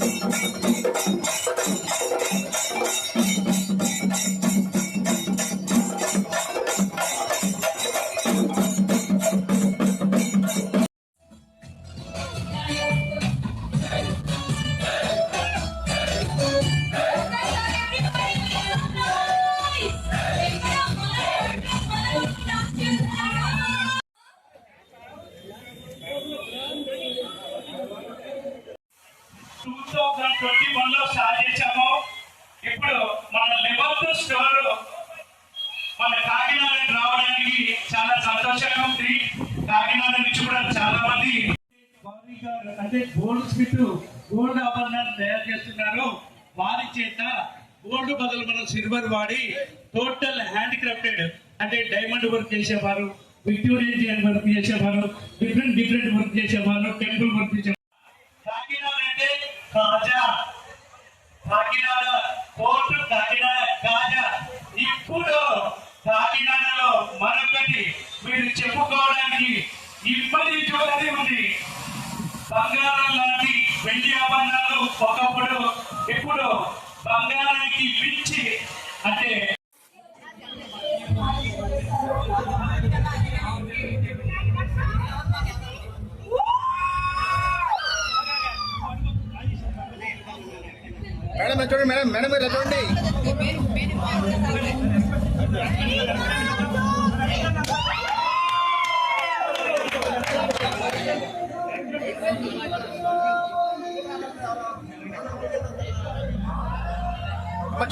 Two program twenty వన్లో start చేశాము ఇప్పుడు మన లెవెల్త్ స్టోర్ మన కాకినాడ రావడానికి చాలా సంతోషంగా ఉంది. కాకినాడ నుంచి కూడా చాలా మంది అంటే గోల్డ్ స్మిత్ గోల్డ్ ఆభరణాలు తయారు చేస్తున్నారు. వారి చేత గోల్డ్ బదులు మనం సిల్వర్ వాడి టోటల్ హ్యాండ్ క్రాఫ్టెడ్ అంటే డైమండ్ వర్క్ చేసేవారు విక్టోరియన్ వర్క్ చేసేవారు డిఫరెంట్ డిఫరెంట్ వర్క్ చేసేవారు టెంపుల్ వర్క్ చేసేవారు. బంగారానికి మించి అంటే మేడం చూడండి మేడం మేడం మీరు చూడండి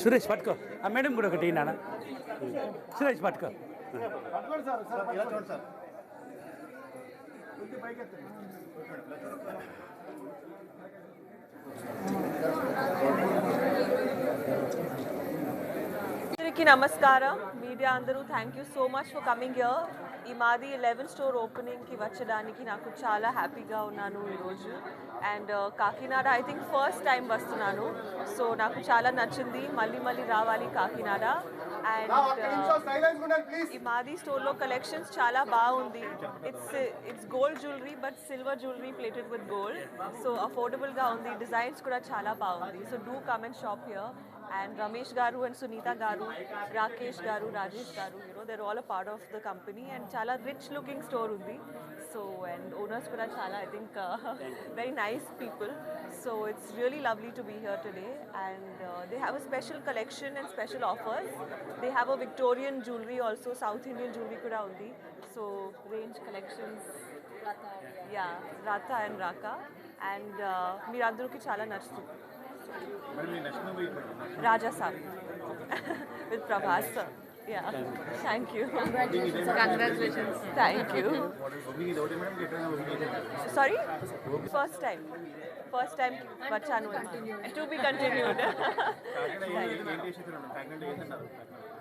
సురేష్ పట్టుకో ఆ మేడం కూడా ఒకటి నాన్న సురేష్ పట్టుకో అందరికీ నమస్కారం. మీడియా అందరూ thank you so much for coming here ఈ మాది లెవెన్ స్టోర్ ఓపెనింగ్కి వచ్చడానికి నాకు చాలా హ్యాపీగా ఉన్నాను ఈరోజు. And Kakinada I think first time వస్తున్నాను. సో నాకు చాలా నచ్చింది. మళ్ళీ మళ్ళీ రావాలి కాకినాడ. అండ్ ఈ మాది స్టోర్లో కలెక్షన్స్ చాలా బాగుంది. It's it's gold jewellery but silver jewellery plated with gold so అఫోర్డబుల్గా ఉంది. డిజైన్స్ కూడా చాలా బాగుంది. So do come and shop here and Ramesh garu and Sunitha garu Rakesh garu Rajesh garu you know they're all a part of the company and చాలా rich looking store ఉంది so and owners కూడా చాలా I think very nice people so it's really lovely to be here today and they have a special collection and special offers they have a Victorian jewellery also South Indian jewellery కూడా ఉంది so range collections yeah రాతా and రాకా and మీరు అందరికీ చాలా నచ్చుతుంది Raja Saab with Prabhas sir Yeah. Thank you. Congratulations. Thank you. Sorry? First time. First time వచ్చాను to be continued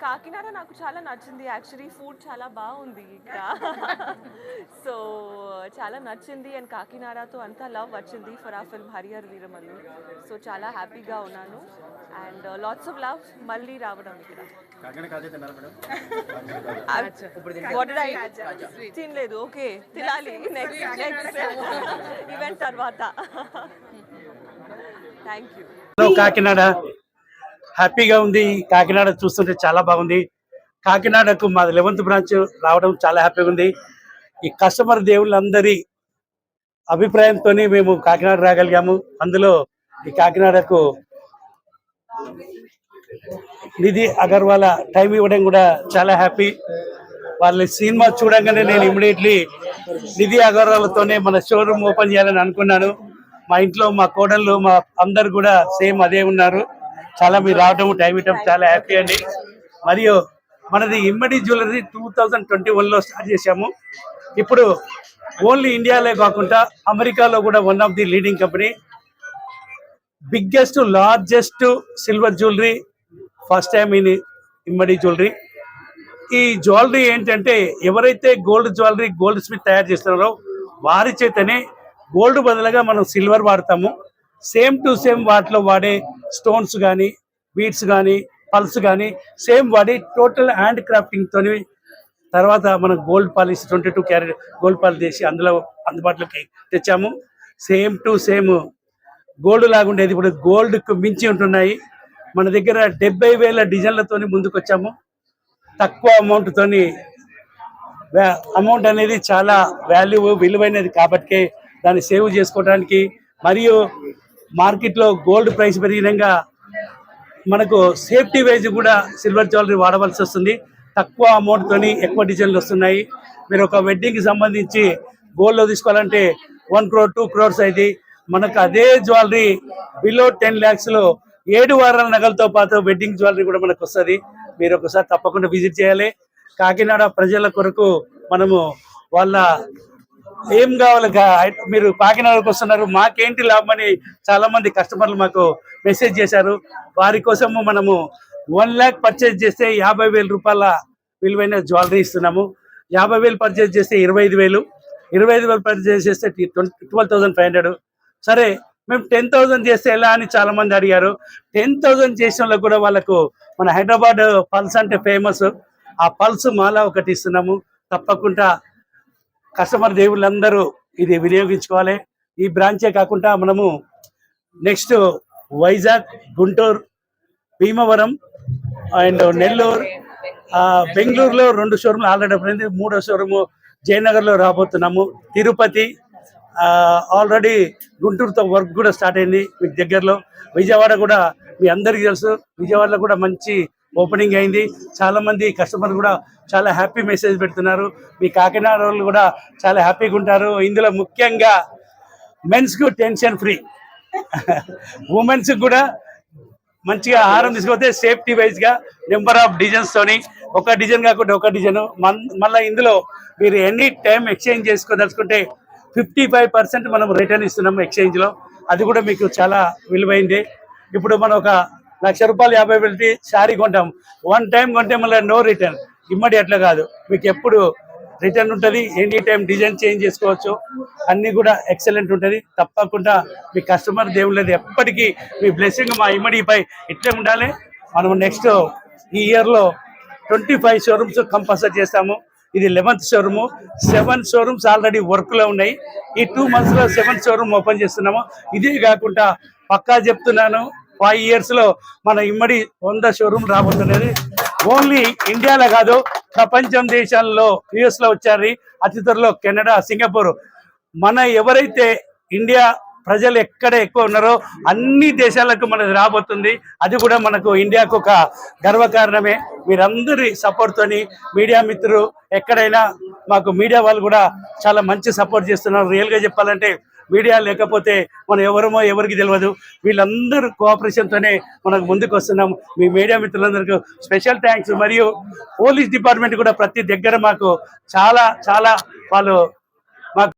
Kakinada నాకు చాలా నచ్చింది యాక్చువల్లీ ఫుడ్ చాలా బాగుంది ఇక్కడ సో చాలా నచ్చింది అండ్ కాకినాడతో అంతా లవ్ వచ్చింది ఫర్ ఆ ఫిల్మ్ హరియర్ వీరమల్లు సో చాలా హ్యాపీగా ఉన్నాను అండ్ లాట్స్ ఆఫ్ లవ్ మళ్ళీ రావడం ఇక్కడ తినలేదు. ఓకే తినాలి. నెక్స్ట్ నెక్స్ట్ ఈవెంట్ తర్వాత. Thank you hello Kakinada. హ్యాపీగా ఉంది. కాకినాడ చూస్తుంటే చాలా బాగుంది. కాకినాడకు మా లెవెంత్ బ్రాంచ్ రావడం చాలా హ్యాపీగా ఉంది. ఈ కస్టమర్ దేవుళ్ళందరి అభిప్రాయంతో మేము కాకినాడ రాగలిగాము. అందులో ఈ కాకినాడకు నిధి అగర్వాల టైం ఇవ్వడం కూడా చాలా హ్యాపీ. వాళ్ళ సినిమా చూడంగానే నేను ఇమీడియట్లీ నిధి అగర్వాల్తోనే మన షోరూమ్ ఓపెన్ చేయాలని అనుకున్నాను. మా ఇంట్లో మా కోడళ్ళు మా అందరు కూడా సేమ్ అదే ఉన్నారు. చాలా మీరు రావడం టైం ఇవ్వడం చాలా హ్యాపీ అండి. మరియు మనది Immadi jewellery two thousand twenty వన్లో స్టార్ట్ చేశాము. ఇప్పుడు ఓన్లీ ఇండియాలో కాకుండా అమెరికాలో కూడా one of the leading company. Biggest largest silver jewellery first time in Immadi jewellery. ఈ జ్యువెలరీ ఏంటంటే ఎవరైతే గోల్డ్ జ్యువెలరీ గోల్డ్ స్మిత్ తయారు చేస్తున్నారో వారి చేతనే గోల్డ్ బదులుగా మనం సిల్వర్ వాడతాము. సేమ్ టు సేమ్ వాటిలో వాడే స్టోన్స్ కానీ బీడ్స్ కానీ పల్స్ కానీ సేమ్ వాడి టోటల్ హ్యాండ్ క్రాఫ్టింగ్తో తర్వాత మనం gold polish twenty two carat gold polish చేసి అందులో అందుబాటులోకి తెచ్చాము. సేమ్ టు సేమ్ గోల్డ్ లాగా ఉండేది ఇప్పుడు గోల్డ్కు మించి ఉంటున్నాయి. మన దగ్గర డెబ్బై వేల డిజైన్లతోని ముందుకు వచ్చాము తక్కువ అమౌంట్తో అమౌంట్ అనేది చాలా వాల్యూ విలువైనది కాబట్టి దాన్ని సేవ్ చేసుకోవడానికి మరియు మార్కెట్లో గోల్డ్ ప్రైస్ పెరిగినంగా మనకు సేఫ్టీ వైజ్ కూడా సిల్వర్ జ్యువెలరీ వాడవలసి వస్తుంది. తక్కువ అమౌంట్తోని ఎక్కువ డిజైన్లు వస్తున్నాయి. మీరు ఒక వెడ్డింగ్కి సంబంధించి గోల్డ్లో తీసుకోవాలంటే వన్ క్రోర్ టూ క్రోర్స్ అయితే మనకు అదే జ్యువెలరీ బిలో టెన్ ల్యాక్స్లో ఏడు వారాల నగలతో పాటు వెడ్డింగ్ జ్యువెలరీ కూడా మనకు వస్తుంది. మీరు ఒకసారి తప్పకుండా విజిట్ చేయాలి. కాకినాడ ప్రజల కొరకు మనము వాళ్ళ ఏం కావాలి మీరు కాకినాడకు వస్తున్నారు. మాకేంటి లాభం అని చాలా మంది కస్టమర్లు మాకు మెసేజ్ చేశారు. వారి కోసము మనము వన్ ల్యాక్ పర్చేజ్ చేస్తే యాభై వేల రూపాయల విలువైన జ్యువెలరీ ఇస్తున్నాము. యాభై వేలు పర్చేజ్ చేస్తే ఇరవై ఐదు వేలు. ఇరవై ఐదు వేలు పర్చేజ్ చేస్తే ట్వెల్వ్ థౌసండ్ ఫైవ్ హండ్రెడ్. సరే మేము టెన్ థౌసండ్ చేస్తే ఎలా అని చాలా మంది అడిగారు. టెన్ థౌసండ్ చేసిన వాళ్ళకు కూడా వాళ్ళకు మన హైదరాబాద్ పల్స్ అంటే ఫేమస్ ఆ పల్స్ మాల ఒకటి ఇస్తున్నాము. తప్పకుండా కస్టమర్ దేవుళ్ళందరూ ఇది వినియోగించుకోవాలి. ఈ బ్రాంచే కాకుండా మనము నెక్స్ట్ వైజాగ్ గుంటూరు భీమవరం అండ్ నెల్లూరు ఆ, బెంగళూరులో రెండు షోరూమ్లు ఆల్రెడీ మూడో షోరూము జయనగర్లో రాబోతున్నాము. తిరుపతి ఆల్రెడీ గుంటూరుతో వర్క్ కూడా స్టార్ట్ అయింది మీకు దగ్గరలో. విజయవాడ కూడా మీ అందరికీ తెలుసు. విజయవాడలో కూడా మంచి ఓపెనింగ్ అయింది. చాలామంది కస్టమర్ కూడా చాలా హ్యాపీ మెసేజ్ పెడుతున్నారు. మీ కాకినాడ వాళ్ళు కూడా చాలా హ్యాపీగా ఉంటారు. ఇందులో ముఖ్యంగా మెన్స్కు టెన్షన్ ఫ్రీ ఉమెన్స్ కూడా మంచిగా ఆహారం తీసుకొస్తే సేఫ్టీ వైజ్గా నెంబర్ ఆఫ్ డిజైన్స్తోని ఒక డిజైన్ కాకుండా ఒక డిజైన్ మళ్ళీ ఇందులో మీరు ఎనీ టైం ఎక్స్చేంజ్ చేసుకోదలుచుకుంటే ఫిఫ్టీ ఫైవ్ పర్సెంట్ మనం రిటర్న్ ఇస్తున్నాము ఎక్స్చేంజ్లో. అది కూడా మీకు చాలా విలువైంది. ఇప్పుడు మనం ఒక లక్ష రూపాయలు యాభై వేలకి శారీ కొంటాం. వన్ టైం కొంటే మళ్ళీ నో రిటర్న్ ఇమ్మడి అట్లా కాదు. మీకు ఎప్పుడు రిటర్న్ ఉంటుంది ఎనీ టైం డిజైన్ చేంజ్ చేసుకోవచ్చు. అన్ని కూడా ఎక్సలెంట్ ఉంటుంది. తప్పకుండా మీ కస్టమర్ దేవుళ్ళది ఎప్పటికీ మీ బ్లెస్సింగ్ మా ఇమ్మడిపై ఇట్లే ఉండాలి. మనం నెక్స్ట్ ఈ ఇయర్లో ట్వంటీ ఫైవ్ షోరూమ్స్ కంపల్సరీ చేస్తాము. ఇది eleventh showroom seven showrooms already వర్క్లో ఉన్నాయి. ఈ టూ మంత్స్లో సెవెన్ షోరూమ్ ఓపెన్ చేస్తున్నాము. ఇదే కాకుండా పక్కా చెప్తున్నాను ఫైవ్ ఇయర్స్లో మన ఇమ్మడి వంద షోరూమ్ రాబోతున్నది. ఓన్లీ ఇండియాలో కాదు ప్రపంచం దేశాల్లో యుఎస్లో వచ్చారు. అతి త్వరలో కెనడా సింగపూర్. మన ఎవరైతే ఇండియా ప్రజలు ఎక్కడ ఎక్కువ ఉన్నారో అన్ని దేశాలకు మనది రాబోతుంది. అది కూడా మనకు ఇండియాకు ఒక గర్వకారణమే. మీరందరి సపోర్ట్తోని మీడియా మిత్రులు ఎక్కడైనా మాకు మీడియా వాళ్ళు కూడా చాలా మంచి సపోర్ట్ చేస్తున్నారు. రియల్గా చెప్పాలంటే మీడియా లేకపోతే మనం ఎవరమో ఎవరికి తెలియదు వీళ్ళందరూ కోఆపరేషన్తోనే మనకు ముందుకు వస్తున్నాం. మీ మీడియా మిత్రులందరికీ స్పెషల్ థ్యాంక్స్ మరియు పోలీస్ డిపార్ట్మెంట్ కూడా ప్రతి దగ్గర మాకు చాలా చాలా వాళ్ళు మాకు